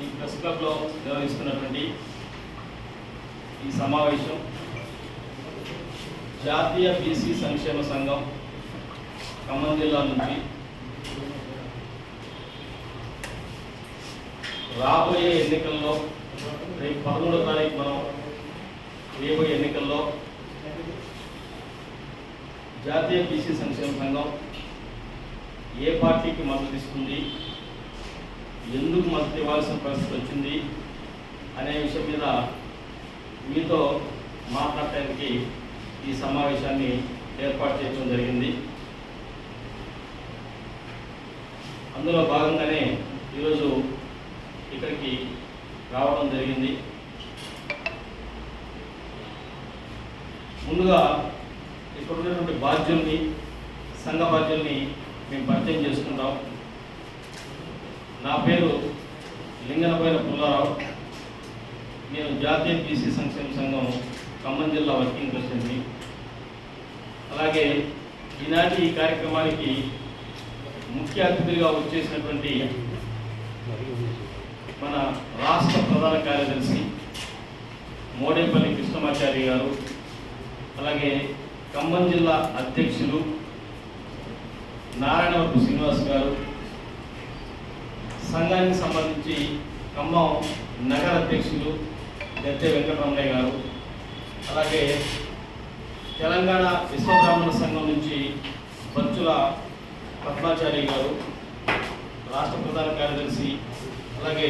ఈ ప్రెస్ క్లబ్లో నిర్వహిస్తున్నటువంటి ఈ సమావేశం జాతీయ బీసీ సంక్షేమ సంఘం ఖమ్మం జిల్లా నుంచి రాబోయే ఎన్నికల్లో రేపు పదమూడో తారీఖు మనం రేబోయే ఎన్నికల్లో జాతీయ బీసీ సంక్షేమ సంఘం ఏ పార్టీకి మద్దతు ఇస్తుంది? ఎందుకు మద్దతు ఇవ్వాల్సిన పరిస్థితి వచ్చింది అనే విషయం మీద మీతో మాట్లాడటానికి ఈ సమావేశాన్ని ఏర్పాటు చేయడం జరిగింది. అందులో భాగంగానే ఈరోజు ఇక్కడికి రావడం జరిగింది. ముందుగా ఇక్కడ ఉన్నటువంటి బాధ్యుల్ని సంఘ బాధ్యుల్ని మేము పరిచయం చేసుకుంటాం. నా పేరు లింగనపైన పుల్లారావు. నేను జాతీయ బీసీ సంక్షేమ సంఘం ఖమ్మం జిల్లా వర్కింగ్ ప్రెసిడెంట్ని. అలాగే ఈనాటి ఈ కార్యక్రమానికి ముఖ్య అతిథిగా వచ్చేసినటువంటి మన రాష్ట్ర ప్రధాన కార్యదర్శి మోడేపల్లి కృష్ణమాచారి గారు అలాగే ఖమ్మం జిల్లా అధ్యక్షులు నారాయణవరపు శ్రీనివాస్ గారు సంఘానికి సంబంధించి ఖమ్మం నగర అధ్యక్షులు గద్దె వెంకటరమణయ్య గారు అలాగే తెలంగాణ విశ్వబ్రాహ్మణ సంఘం నుంచి బచ్చుల పద్మాచారి గారు రాష్ట్ర ప్రధాన కార్యదర్శి అలాగే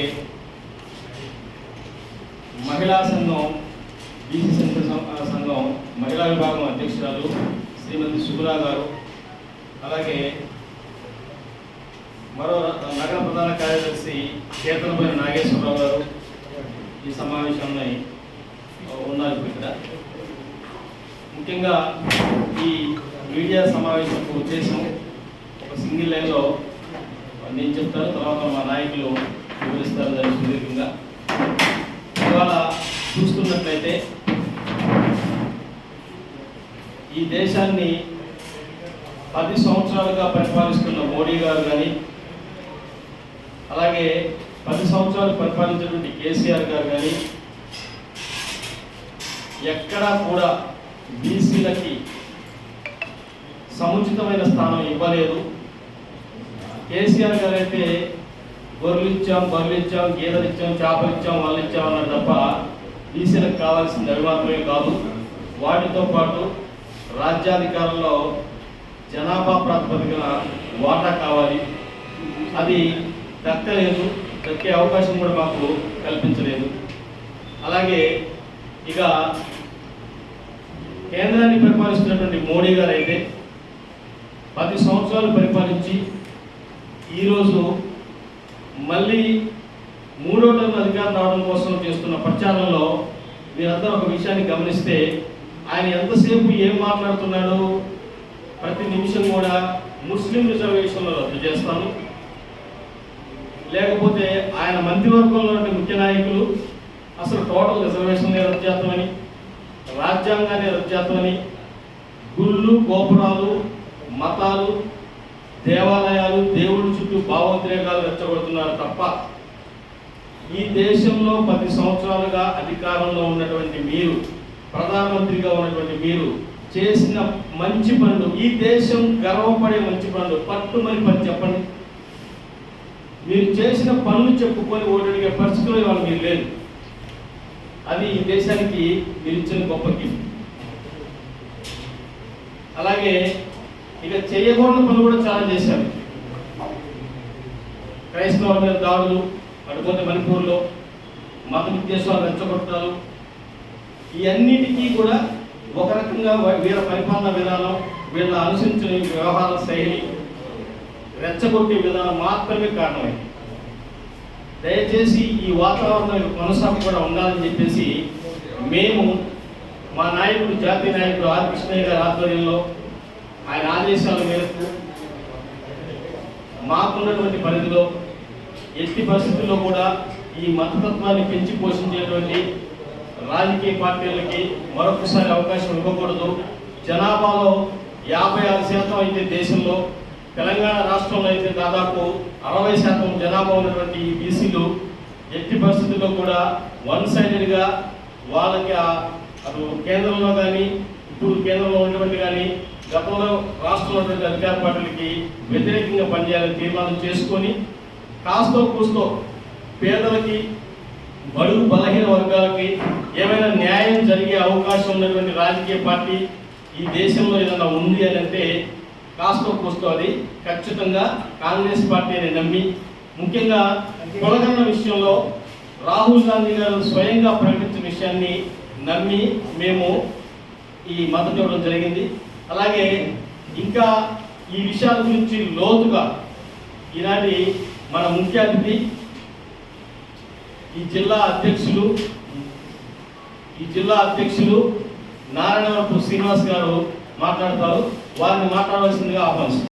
మహిళా సంఘం బీసీ సంఘ సంఘం మహిళా విభాగం అధ్యక్షురాలు శ్రీమతి సుగురా గారు అలాగే మరో నగర ప్రధాన కార్యదర్శి కేతనపల్లి నాగేశ్వరరావు గారు ఈ సమావేశంలో ఉన్నారు ఇక్కడ. ముఖ్యంగా ఈ మీడియా సమావేశంకు ఉద్దేశం ఒక సింగిల్ లైన్లో నేను చెప్తాను తర్వాత మా నాయకులు వివరిస్తారు దాన్ని సుదీర్ఘంగా. ఇవాళ చూస్తున్నట్లయితే ఈ దేశాన్ని పది సంవత్సరాలుగా పరిపాలిస్తున్న మోడీ గారు కానీ అలాగే పది సంవత్సరాలు పరిపాలించినటువంటి కేసీఆర్ గారు కానీ ఎక్కడా కూడా బీసీలకి సముచితమైన స్థానం ఇవ్వలేదు. కేసీఆర్ గారు అయితే గొర్రెలు ఇచ్చాం బర్రెలు ఇచ్చాం గీదలు ఇచ్చాం చేపలు ఇచ్చాం వాళ్ళు ఇచ్చాం అన్నారు తప్ప బీసీలకు కావాల్సింది అవి మాత్రమే కాదు. వాటితో పాటు రాజ్యాధికారంలో జనాభా ప్రాతిపదికన వాటా కావాలి. అది దక్కలేదు దక్కే అవకాశం కూడా మాకు కల్పించలేదు. అలాగే ఇక కేంద్రాన్ని పరిపాలిస్తున్నటువంటి మోడీ గారు అయితే పది సంవత్సరాలు పరిపాలించి ఈరోజు మళ్ళీ మూడో టర్మ్ అధికారం రావడం కోసం చేస్తున్న ప్రచారంలో మీరందరూ ఒక విషయాన్ని గమనిస్తే ఆయన ఎంతసేపు ఏం మాట్లాడుతున్నాడు ప్రతి నిమిషం కూడా ముస్లిం రిజర్వేషన్లు రద్దు చేస్తాను. లేకపోతే ఆయన మంత్రివర్గంలో ఉండే ముఖ్య నాయకులు అసలు టోటల్ రిజర్వేషన్లే రద్దు చేస్తామని రాజ్యాంగాన్ని రద్దు చేస్తామని గుళ్ళు గోపురాలు మతాలు దేవాలయాలు దేవుడి చుట్టూ భావోద్రేకాలు రెచ్చగొడుతున్నారు తప్ప ఈ దేశంలో పది సంవత్సరాలుగా అధికారంలో ఉన్నటువంటి మీరు ప్రధానమంత్రిగా ఉన్నటువంటి మీరు చేసిన మంచి పనులు ఈ దేశం గర్వపడే మంచి పనులు పట్టుమని పని చెప్పండి. మీరు చేసిన పనులు చెప్పుకొని ఓటడిగే పరిస్థితిలో ఇవాళ మీరు లేదు అది ఈ దేశానికి మీరు ఇచ్చిన గొప్ప గిఫ్ట్ అలాగే ఇక చేయకూడని పనులు కూడా చాలా చేశారు. క్రైస్తవుల మీద దాడులు అటుపోతే మణిపూర్లో మత విద్వేషాలు రెచ్చగొట్టాలు ఇవన్నిటికీ కూడా ఒక రకంగా వీళ్ళ పరిపాలన విధానం వీళ్ళ అనుసరించిన వ్యవహార శైలి రెచ్చగొట్టే విధానం మాత్రమే కారణమైంది దయచేసి ఈ వాతావరణం కొనసాగు కూడా ఉండాలని చెప్పేసి మేము మా నాయకుడు జాతీయ నాయకుడు ఆర్. కృష్ణయ్య గారి ఆధ్వర్యంలో ఆయన ఆదేశాల మేరకు మాకున్నటువంటి పరిధిలో ఎట్టి పరిస్థితుల్లో కూడా ఈ మతతత్వాన్ని పెంచి పోషించేటువంటి రాజకీయ పార్టీలకి మరొకసారి అవకాశం ఇవ్వకూడదు. జనాభాలో యాభై ఆరు శాతం అయితే దేశంలో తెలంగాణ రాష్ట్రంలో అయితే దాదాపు అరవై శాతం జనాభా ఉన్నటువంటి ఈ బీసీలు ఎట్టి పరిస్థితుల్లో కూడా వన్ సైడెడ్గా వాళ్ళకి అటు కేంద్రంలో కానీ ఇప్పుడు కేంద్రంలో ఉన్నటువంటి కానీ గతంలో రాష్ట్రంలో ఉన్నటువంటి అధికార పార్టీలకి వ్యతిరేకంగా పనిచేయాలని తీర్మానం చేసుకొని కాస్తో కూస్తో పేదలకి బడుగు బలహీన వర్గాలకి ఏమైనా న్యాయం జరిగే అవకాశం ఉన్నటువంటి రాజకీయ పార్టీ ఈ దేశంలో ఏదైనా ఉంది అని అంటే కాస్తో కూస్తో అది ఖచ్చితంగా కాంగ్రెస్ పార్టీని నమ్మి ముఖ్యంగా కులగన్న విషయంలో రాహుల్ గాంధీ గారు స్వయంగా ప్రకటించిన విషయాన్ని నమ్మి మేము ఈ మద్దతు ఇవ్వడం జరిగింది. అలాగే ఇంకా ఈ విషయాల గురించి లోతుగా ఈనాటి మన ముఖ్య అతిథి ఈ జిల్లా అధ్యక్షులు ఈ జిల్లా అధ్యక్షులు నారాయణవరపు శ్రీనివాస్ గారు మాట్లాడతారు. వారిని మాట్లాడవలసిందిగా ఆహ్వానిస్తారు